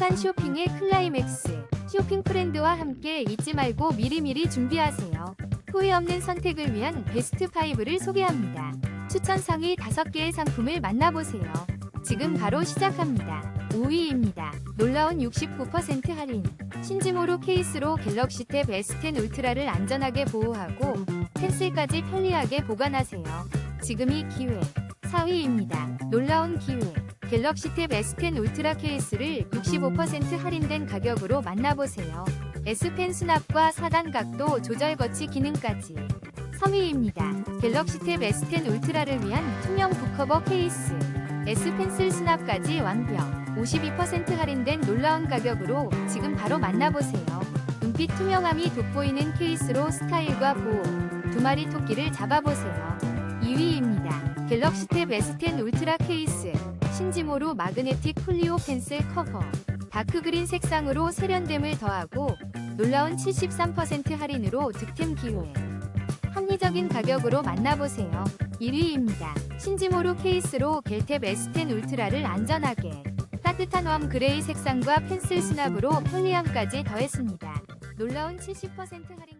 행복한 쇼핑의 클라이맥스. 쇼핑 프렌드와 함께 잊지 말고 미리미리 준비하세요. 후회 없는 선택을 위한 베스트 5를 소개합니다. 추천 상위 5개의 상품을 만나보세요. 지금 바로 시작합니다. 5위입니다. 놀라운 69% 할인. 신지모로 케이스로 갤럭시 탭 S10 울트라를 안전하게 보호하고 펜슬까지 편리하게 보관하세요. 지금이 기회. 4위입니다. 놀라운 기회. 갤럭시 탭 S10 울트라 케이스를 65% 할인된 가격으로 만나보세요. S펜 수납과 사단 각도 조절 거치 기능까지. 3위입니다. 갤럭시 탭 S10 울트라를 위한 투명 북커버 케이스. S펜슬 수납까지 완벽. 52% 할인된 놀라운 가격으로 지금 바로 만나보세요. 은빛 투명함이 돋보이는 케이스로 스타일과 보호. 두 마리 토끼를 잡아보세요. 2위입니다. 갤럭시 탭 S10 울트라 케이스. 신지모로 마그네틱 폴리오 펜슬 커버. 다크그린 색상으로 세련됨을 더하고 놀라운 73% 할인으로 득템 기회. 합리적인 가격으로 만나보세요. 1위입니다. 신지모로 케이스로 겔탭 S10 울트라를 안전하게. 따뜻한 웜 그레이 색상과 펜슬 수납으로 편리함까지 더했습니다. 놀라운 70% 할인.